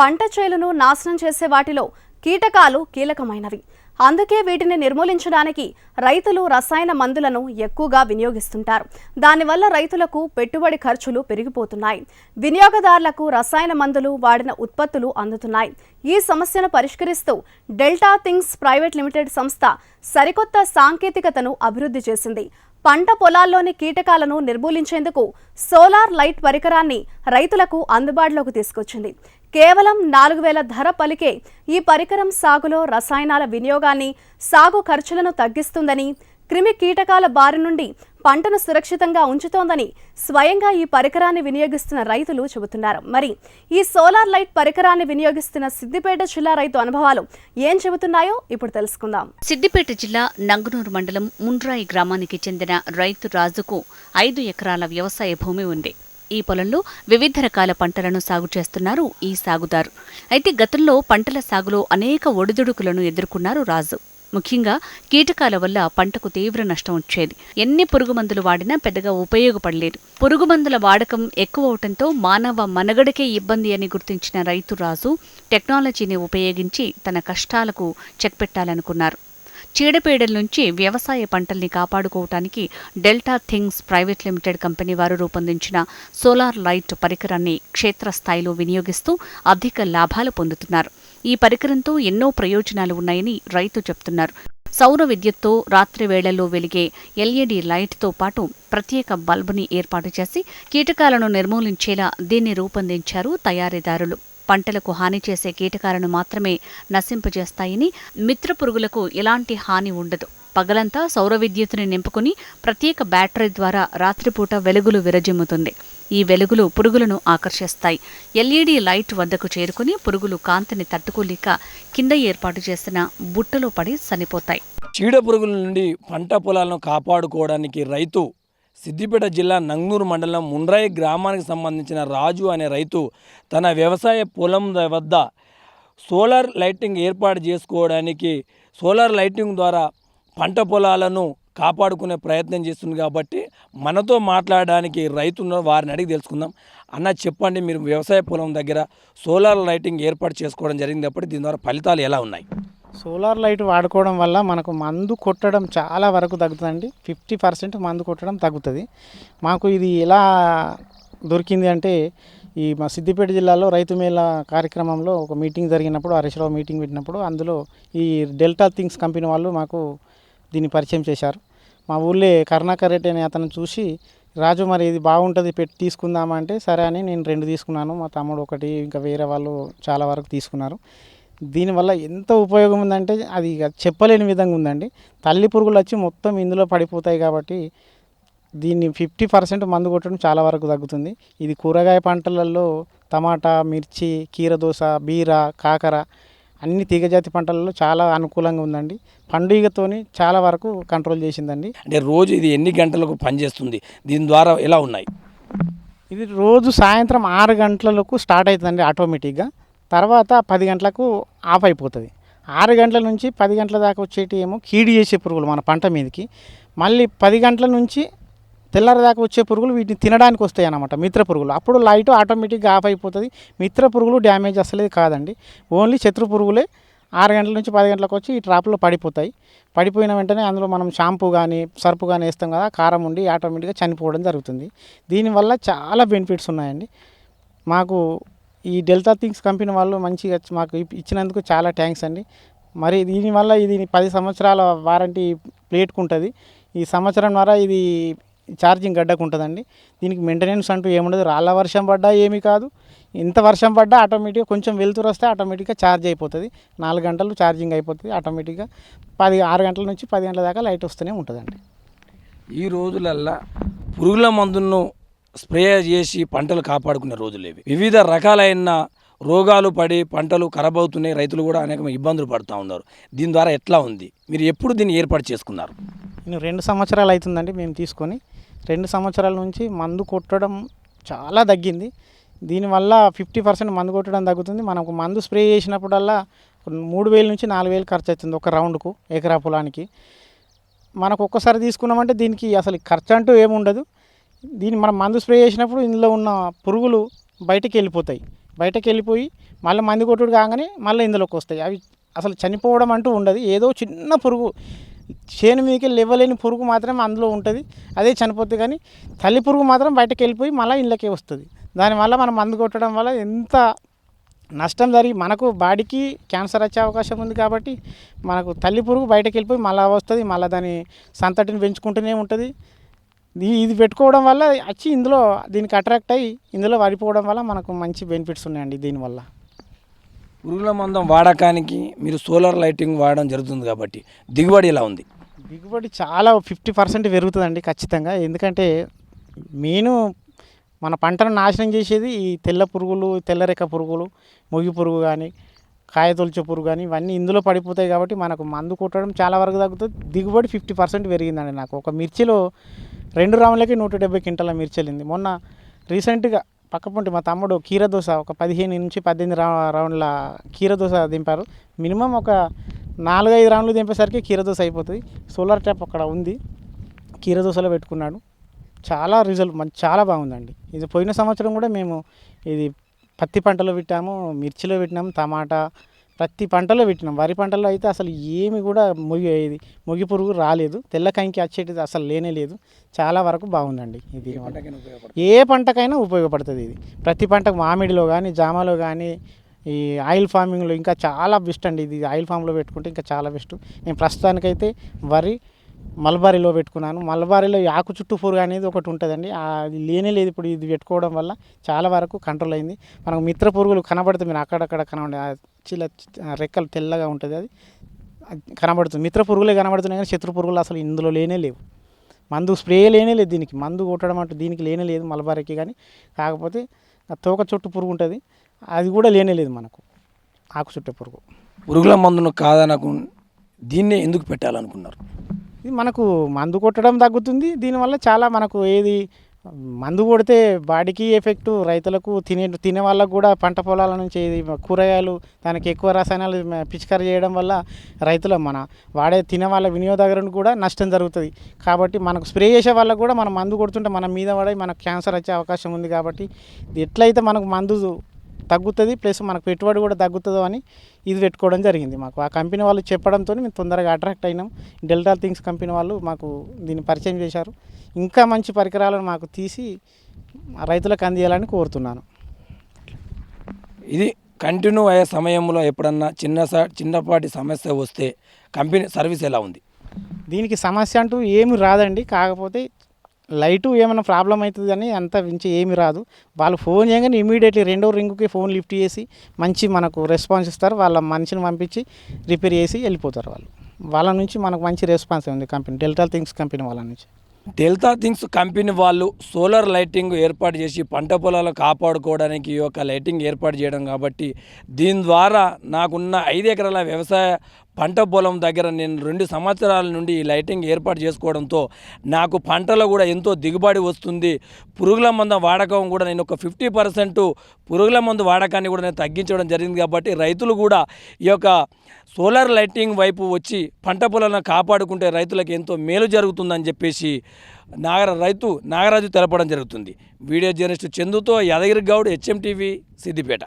పంట చేలను నాశనం చేసే వాటిలో కీటకాలు కీలకమైనవి. అందుకే వీటిని నిర్మూలించడానికి రైతులు రసాయన మందులను ఎక్కువగా వినియోగిస్తుంటారు. దానివల్ల రైతులకు పెట్టుబడి ఖర్చులు పెరిగిపోతున్నాయి. వినియోగదారులకు రసాయన మందులు వాడిన ఉత్పత్తులు అందుతున్నాయి. ఈ సమస్యను పరిష్కరిస్తూ డెల్టా థింగ్స్ ప్రైవేట్ లిమిటెడ్ సంస్థ సరికొత్త సాంకేతికతను అభివృద్ధి చేసింది. పంట పొలాల్లోని కీటకాలను నిర్మూలించేందుకు సోలార్ లైట్ పరికరాన్ని రైతులకు అందుబాటులోకి తీసుకొచ్చింది. కేవలం నాలుగు వేల ధర పలికే ఈ పరికరం సాగులో రసాయనాల వినియోగాన్ని సాగు ఖర్చులను తగ్గిస్తుందని క్రిమి కీటకాల బారి నుండి పంటను సురక్షితంగా ఉంచుతోందని స్వయంగా ఈ పరికరాన్ని వినియోగిస్తున్న రైతులు చెబుతున్నారు. మరి ఈ సోలార్ లైట్ పరికరాన్ని వినియోగిస్తున్న సిద్దిపేట జిల్లా రైతు అనుభవాలు ఏం చెబుతున్నాయో ఇప్పుడు తెలుసుకుందాం. సిద్దిపేట జిల్లా నంగునూరు మండలం ముండ్రాయి గ్రామానికి చెందిన రైతు రాజుకు ఐదు ఎకరాల వ్యవసాయ భూమి ఉంది. ఈ పొలంలో వివిధ రకాల పంటలను సాగు చేస్తున్నారు ఈ సాగుదారు. అయితే గతంలో పంటల సాగులో అనేక ఒడిదుడుకులను ఎదుర్కొన్నారు రాజు. ముఖ్యంగా కీటకాల వల్ల పంటకు తీవ్ర నష్టం వచ్చేది. ఎన్ని పురుగు మందులు వాడినా పెద్దగా ఉపయోగపడలేదు. పురుగు మందుల వాడకం ఎక్కువ అవటంతో మానవ మనగడకే ఇబ్బంది అని గుర్తించిన రైతు రాజు టెక్నాలజీని ఉపయోగించి తన కష్టాలకు చెక్ పెట్టాలనుకున్నారు. చీడపీడల నుంచి వ్యవసాయ పంటల్ని కాపాడుకోవటానికి Delta Things private limited company వారు రూపొందించిన సోలార్ లైట్ పరికరాన్ని క్షేత్రస్థాయిలో వినియోగిస్తూ అధిక లాభాలు పొందుతున్నారు. ఈ పరికరంతో ఎన్నో ప్రయోజనాలు ఉన్నాయని రైతు చెప్తున్నారు. సౌర విద్యుత్తో రాత్రి వేళల్లో వెలిగే ఎల్ఈడి లైట్తో పాటు ప్రత్యేక బల్బుని ఏర్పాటు చేసి కీటకాలను నిర్మూలించేలా దీన్ని రూపొందించారు తయారీదారులు. పంటలకు హాని చేసే కీటకాలను మాత్రమే నశింపజేస్తాయని మిత్ర పురుగులకు ఎలాంటి హాని ఉండదు. పగలంతా సౌర విద్యుత్తుని నింపుకుని ప్రత్యేక బ్యాటరీ ద్వారా రాత్రిపూట వెలుగులు విరజిమ్ముతుంది. ఈ వెలుగులు పురుగులను ఆకర్షిస్తాయి. ఎల్ఈడి లైట్ వద్దకు చేరుకుని పురుగులు కాంతిని తట్టుకోలేక కింద ఏర్పాటు చేసిన బుట్టలో పడి చనిపోతాయి. చీడ పురుగుల నుండి పంట పొలాలను కాపాడుకోవడానికి రైతు సిద్దిపేట జిల్లా నంగనూరు మండలం ముండ్రాయి గ్రామానికి సంబంధించిన రాజు అనే రైతు తన వ్యవసాయ పొలం వద్ద సోలార్ లైటింగ్ ఏర్పాటు చేసుకోవడానికి సోలార్ లైటింగ్ ద్వారా పంట పొలాలను కాపాడుకునే ప్రయత్నం చేస్తుంది కాబట్టి మనతో మాట్లాడడానికి రైతున్న వారిని అడిగి తెలుసుకుందాం. అన్న చెప్పండి మీరు వ్యవసాయ పొలం దగ్గర సోలార్ లైటింగ్ ఏర్పాటు చేసుకోవడం జరిగింది దీని ద్వారా ఫలితాలు ఎలా ఉన్నాయి? సోలార్ లైట్ వాడుకోవడం వల్ల మనకు మందు కొట్టడం చాలా వరకు తగ్గుతుందండి. ఫిఫ్టీ పర్సెంట్ మందు కొట్టడం తగ్గుతుంది. మాకు ఇది ఎలా దొరికింది అంటే ఈ మా సిద్దిపేట జిల్లాలో రైతు మేళ కార్యక్రమంలో ఒక మీటింగ్ జరిగినప్పుడు హరీష్రావు మీటింగ్ పెట్టినప్పుడు అందులో ఈ డెల్టా థింగ్స్ కంపెనీ వాళ్ళు మాకు దీన్ని పరిచయం చేశారు. మా ఊళ్ళో కరుణాకర్ రెడ్డి అనే అతను చూసి రాజు మరి ఇది బాగుంటుంది పెట్టి తీసుకుందామా? అంటే సరే అని నేను రెండు తీసుకున్నాను. మా తమ్ముడు ఒకటి ఇంకా వేరే వాళ్ళు చాలా వరకు తీసుకున్నారు. దీనివల్ల ఎంత ఉపయోగం ఉందంటే అది ఇక చెప్పలేని విధంగా ఉందండి తల్లి పురుగులు వచ్చి మొత్తం ఇందులో పడిపోతాయి కాబట్టి దీన్ని ఫిఫ్టీ పర్సెంట్ మందు కొట్టడం చాలా వరకు తగ్గుతుంది. ఇది కూరగాయ పంటలలో టమాటా మిర్చి కీరదోస బీర కాకర అన్ని తీగజాతి పంటలలో చాలా అనుకూలంగా ఉందండి పండుగతోని చాలా వరకు కంట్రోల్ చేసిందండి. అంటే రోజు ఇది ఎన్ని గంటలకు పనిచేస్తుంది? దీని ద్వారా ఎలా ఉన్నాయి? ఇది రోజు సాయంత్రం ఆరు గంటలకు స్టార్ట్ అవుతుందండి ఆటోమేటిక్గా. తర్వాత పది గంటలకు ఆఫ్ అయిపోతుంది. ఆరు గంటల నుంచి పది గంటల దాకా వచ్చేటి ఏమో కీడి చేసే పురుగులు మన పంట మీదకి. మళ్ళీ పది గంటల నుంచి తెల్లారి దాకా వచ్చే పురుగులు వీటిని తినడానికి వస్తాయి అన్నమాట మిత్ర పురుగులు. అప్పుడు లైట్ ఆటోమేటిక్గా ఆఫ్ అయిపోతుంది. మిత్ర పురుగులు డ్యామేజ్ అసలేదు కాదండి. ఓన్లీ శత్రు పురుగులే ఆరు గంటల నుంచి పది గంటలకు వచ్చి ఈ ట్రాప్లో పడిపోతాయి. పడిపోయిన వెంటనే అందులో మనం షాంపూ కానీ సర్పు కానీ వేస్తాం కదా కారం ఉండి ఆటోమేటిక్గా చనిపోవడం జరుగుతుంది. దీనివల్ల చాలా బెనిఫిట్స్ ఉన్నాయండి. మాకు ఈ డెల్టా థింగ్స్ కంపెనీ వాళ్ళు మంచిగా మాకు ఇచ్చినందుకు చాలా థ్యాంక్స్ అండి. మరి దీనివల్ల ఇది పది సంవత్సరాల వారంటీ ప్లేట్కు ఉంటుంది ఈ సంవత్సరం ద్వారా ఇది ఛార్జింగ్ గడ్డకు ఉంటుందండి దీనికి మెయింటెనెన్స్ అంటూ ఏముండదు. రాళ్ళ వర్షం పడ్డా ఏమీ కాదు. ఎంత వర్షం పడ్డా ఆటోమేటిక్గా కొంచెం వెలుతురు వస్తే ఆటోమేటిక్గా ఛార్జ్ అయిపోతుంది. నాలుగు గంటలు ఛార్జింగ్ అయిపోతుంది ఆటోమేటిక్గా. పది ఆరు గంటల నుంచి పది గంటల దాకా లైట్ వస్తూనే ఉంటుందండి. ఈ రోజులల్లా పురుగుల మందులను స్ప్రే చేసి పంటలు కాపాడుకునే రోజులు ఇవి. వివిధ రకాలైన రోగాలు పడి పంటలు ఖరాబ్ అవుతున్నాయి. రైతులు కూడా అనేక ఇబ్బందులు పడుతూ ఉన్నారు. దీని ద్వారా ఎట్లా ఉంది? మీరు ఎప్పుడు దీన్ని ఏర్పాటు చేసుకున్నారు? నేను రెండు సంవత్సరాలు అవుతుందండి మేము తీసుకొని. రెండు సంవత్సరాల నుంచి మందు కొట్టడం చాలా తగ్గింది. దీనివల్ల ఫిఫ్టీ పర్సెంట్ మందు కొట్టడం తగ్గుతుంది. మనకు మందు స్ప్రే చేసినప్పుడల్లా మూడు వేల నుంచి నాలుగు వేలు ఖర్చు అవుతుంది ఒక రౌండ్కు ఎకరా పొలానికి. మనకు ఒక్కసారి తీసుకున్నామంటే దీనికి అసలు ఖర్చు అంటూ ఏముండదు. దీన్ని మనం మందు స్ప్రే చేసినప్పుడు ఇందులో ఉన్న పురుగులు బయటకు వెళ్ళిపోతాయి. బయటకు వెళ్ళిపోయి మళ్ళీ మంది కొట్టుడు కాగానే మళ్ళీ ఇందులోకి వస్తాయి. అవి అసలు చనిపోవడం అంటూ ఉండదు. ఏదో చిన్న పురుగు చేను మీదకి లేవలేని పురుగు మాత్రమే అందులో ఉంటుంది. అదే చనిపోతుంది కానీ తల్లి పురుగు మాత్రం బయటకు వెళ్ళిపోయి మళ్ళీ ఇళ్ళకే వస్తుంది. దానివల్ల మనం మందు కొట్టడం వల్ల ఎంత నష్టం జరిగి మనకు బాడీకి క్యాన్సర్ వచ్చే అవకాశం ఉంది కాబట్టి మనకు తల్లి పురుగు బయటకు వెళ్ళిపోయి మళ్ళీ వస్తుంది. మళ్ళీ దాని సంతటిని పెంచుకుంటూనే ఉంటుంది. ఇది పెట్టుకోవడం వల్ల వచ్చి ఇందులో దీనికి అట్రాక్ట్ అయ్యి ఇందులో పడిపోవడం వల్ల మనకు మంచి బెనిఫిట్స్ ఉన్నాయండి దీనివల్ల. పురుగుల మందం వాడకానికి మీరు సోలార్ లైటింగ్ వాడడం జరుగుతుంది కాబట్టి దిగుబడి ఎలా ఉంది? దిగుబడి చాలా ఫిఫ్టీ పర్సెంట్ పెరుగుతుందండి ఖచ్చితంగా. ఎందుకంటే మెయిన్ మన పంటను నాశనం చేసేది ఈ తెల్ల పురుగులు తెల్లరెక్క పురుగులు మొగి పురుగు కానీ కాయతొలిచే పురుగు కానీ ఇవన్నీ ఇందులో పడిపోతాయి కాబట్టి మనకు మందు కొట్టడం చాలా వరకు తగ్గుతుంది. దిగుబడి ఫిఫ్టీ పర్సెంట్ పెరిగిందండి నాకు. ఒక మిర్చిలో రెండు రాములకి నూట డెబ్బై క్వింటల మిర్చి వెళ్ళింది. మొన్న రీసెంట్గా పక్కపొంటి మా తమ్ముడు కీరదోస ఒక పదిహేను నుంచి పద్దెనిమిది రా రౌండ్ల కీరదోస దింపారు. మినిమం ఒక నాలుగైదు రౌండ్లు దింపేసరికి కీరదోస అయిపోతుంది. సోలార్ ట్యాప్ అక్కడ ఉంది. కీరదోసలో పెట్టుకున్నాడు. చాలా రిజల్ట్ మంచి చాలా బాగుందండి. ఇది పోయిన సంవత్సరం కూడా మేము ఇది పత్తి పంటలో పెట్టాము మిర్చిలో పెట్టినాము టమాటా ప్రతి పంటలో పెట్టినాం. వరి పంటలో అయితే అసలు ఏమి కూడా మొగి ఇది మొగి పురుగు రాలేదు. తెల్ల కంకి వచ్చేటిది అసలు లేనే లేదు. చాలా వరకు బాగుందండి ఇది ఏ పంటకైనా ఉపయోగపడుతుంది. ఇది. ప్రతి పంటకు మామిడిలో కానీ జామలో కానీ ఈ ఆయిల్ ఫార్మింగ్లో ఇంకా చాలా బెస్ట్ అండి ఇది. ఆయిల్ ఫామ్లో పెట్టుకుంటే ఇంకా చాలా బెస్ట్. నేను ప్రస్తుతానికైతే వరి మల్బారీలో పెట్టుకున్నాను. మల్బారీలో ఆకు చుట్టూ పురుగు అనేది ఒకటి ఉంటుందండి. అది లేనే లేదు ఇప్పుడు ఇది పెట్టుకోవడం వల్ల చాలా వరకు కంట్రోల్ అయింది. మనకు మిత్ర పురుగులు కనబడుతుంది మీరు అక్కడక్కడ కనబడే చిల్ల రెక్కలు తెల్లగా ఉంటుంది అది. అది కనబడుతుంది. మిత్ర పురుగులే కనబడుతున్నాయి కానీ శత్రు పురుగులు అసలు ఇందులో లేనే లేవు. మందు స్ప్రే లేనే లేదు దీనికి. మందు కొట్టడం అంటూ దీనికి లేనే లేదు మలబారీకి కానీ. కాకపోతే ఆ తోక చుట్టూ పురుగు ఉంటుంది. అది కూడా లేనే లేదు మనకు. ఆకు చుట్టే పురుగు. పురుగుల మందును కాదనకు దీన్నే ఎందుకు పెట్టాలనుకున్నారు? ఇది మనకు మందు కొట్టడం తగ్గుతుంది. దీనివల్ల చాలా మనకు ఏది మందు కొడితే బాడీకి ఎఫెక్టు రైతులకు తినే తినే వాళ్ళకు కూడా పంట పొలాల నుంచి కూరగాయలు దానికి ఎక్కువ రసాయనాలు పిచికారి చేయడం వల్ల రైతుల మన వాడే తినే వాళ్ళ వినియోగదారునికి కూడా నష్టం జరుగుతుంది. కాబట్టి మనకు స్ప్రే చేసే వాళ్ళకు కూడా మనం మందు కొడుతుంటే మన మీద పడే మనకు క్యాన్సర్ వచ్చే అవకాశం ఉంది కాబట్టి ఎట్లయితే మనకు మందు తగ్గుతుంది ప్లస్ మనకు పెట్టుబడి కూడా తగ్గుతుందో అని ఇది పెట్టుకోవడం జరిగింది మాకు. ఆ కంపెనీ వాళ్ళు చెప్పడంతో మేము తొందరగా అట్రాక్ట్ అయినాం. డెల్టా థింగ్స్ కంపెనీ వాళ్ళు మాకు దీన్ని పరిచయం చేశారు. ఇంకా మంచి పరికరాలను మాకు తీసి రైతులకు అందియాలని కోరుతున్నాను. ఇది కంటిన్యూ అయ్యే సమయంలో ఎప్పుడన్నా చిన్న చిన్నపాటి సమస్య వస్తే కంపెనీ సర్వీస్ ఎలా ఉంది? దీనికి సమస్య అంటూ ఏమి రాదండి. కాకపోతే లైటు ఏమైనా ప్రాబ్లం అవుతుంది అని అంత మించి ఏమి రాదు. వాళ్ళు ఫోన్ చేయగానే ఇమీడియట్లీ రెండో రింగుకి ఫోన్ లిఫ్ట్ చేసి మంచి మనకు రెస్పాన్స్ ఇస్తారు. వాళ్ళ మనిషిని పంపించి రిపేర్ చేసి వెళ్ళిపోతారు వాళ్ళు. వాళ్ళ నుంచి మనకు మంచి రెస్పాన్స్ ఉంది కంపెనీ డెల్టా థింగ్స్ కంపెనీ వాళ్ళ నుంచి. డెల్టా థింగ్స్ కంపెనీ వాళ్ళు సోలార్ లైటింగ్ ఏర్పాటు చేసి పంట పొలాలు కాపాడుకోవడానికి ఈ యొక్క లైటింగ్ ఏర్పాటు చేయడం కాబట్టి దీని ద్వారా నాకున్న ఐదు ఎకరాల వ్యవసాయ పంట పొలం దగ్గర నేను రెండు సంవత్సరాల నుండి ఈ లైటింగ్ ఏర్పాటు చేసుకోవడంతో నాకు పంటలో కూడా ఎంతో దిగుబడి వస్తుంది. పురుగుల మందు వాడకం కూడా నేను ఒక ఫిఫ్టీ పర్సెంట్ పురుగుల మందు వాడకాన్ని కూడా నేను తగ్గించడం జరిగింది కాబట్టి రైతులు కూడా ఈ యొక్క సోలార్ లైటింగ్ వైపు వచ్చి పంట పొలాలను కాపాడుకుంటే రైతులకు ఎంతో మేలు జరుగుతుందని చెప్పేసి నాగర రైతు నాగరాజు తెలపడం జరుగుతుంది. Video journalist చందుతో Yadagiri Goud H M TV Siddipet.